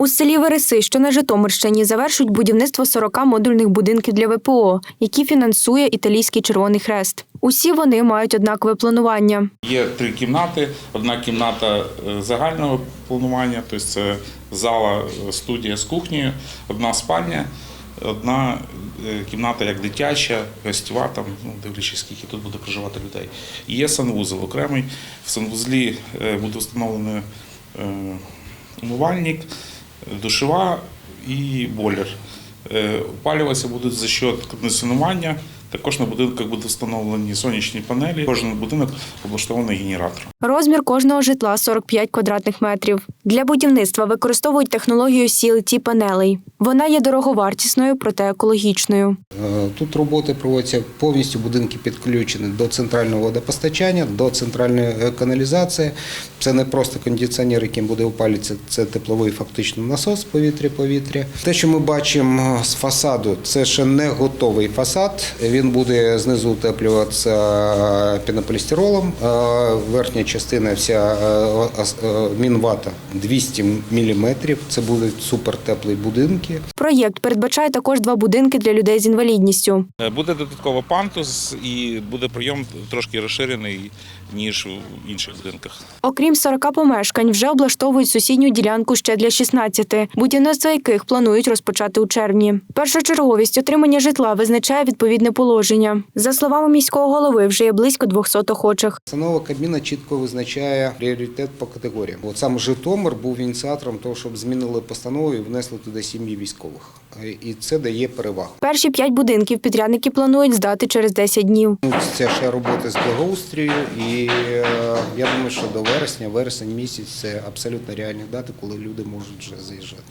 У селі Вереси, що на Житомирщині, завершують будівництво 40 модульних будинків для ВПО, які фінансує італійський Червоний Хрест. Усі вони мають однакове планування. Є три кімнати. Одна кімната е, загального планування, тобто це зала, е, студія з кухнею, одна спальня, одна е, кімната як дитяча, гостьова, там, ну, дивлячись, скільки тут буде проживати людей. Є санвузол окремий. В санвузлі буде встановлений е, умивальник, душова і бойлер. Е, Опалюватися будуть за счет кондиціонування. Також на будинках будуть встановлені сонячні панелі. Кожен будинок облаштований генератором. Розмір кожного житла 45 квадратних метрів. Для будівництва використовують технологію CLT панелей. Вона є дороговартісною, проте екологічною. Тут роботи проводяться повністю будинки підключені до центрального водопостачання, до центральної каналізації. Це не просто кондиціонер, яким буде опалюватися, це тепловий фактично насос повітря-повітря. Те, що ми бачимо з фасаду, це ще не готовий фасад. Він буде знизу утеплюватися пінополістиролом. Е, Верхня частина вся е, е, мінвата 200 мм. Це будуть супертеплі будинки. Проєкт передбачає також два будинки для людей з інвалідністю. Е, Буде додатково пантус і буде прийом трошки розширений, ніж в інших будинках. Окрім 40 помешкань, вже облаштовують сусідню ділянку ще для 16, будівництво яких планують розпочати у червні. Першочерговість отримання житла визначає відповідне положення. За словами міського голови, вже є близько 200 охочих. Постанова Кабміна чітко визначає пріоритет по категоріям. От сам Житомир був ініціатором того, щоб змінили постанову і внесли туди сім'ї військових. Е, І це дає перевагу. Перші п'ять будинків підрядники планують здати через 10 днів. Це ще роботи з благоустрою, і е, я думаю, що до вересня, вересень місяць це абсолютно реальні дати, коли люди можуть вже заїжджати.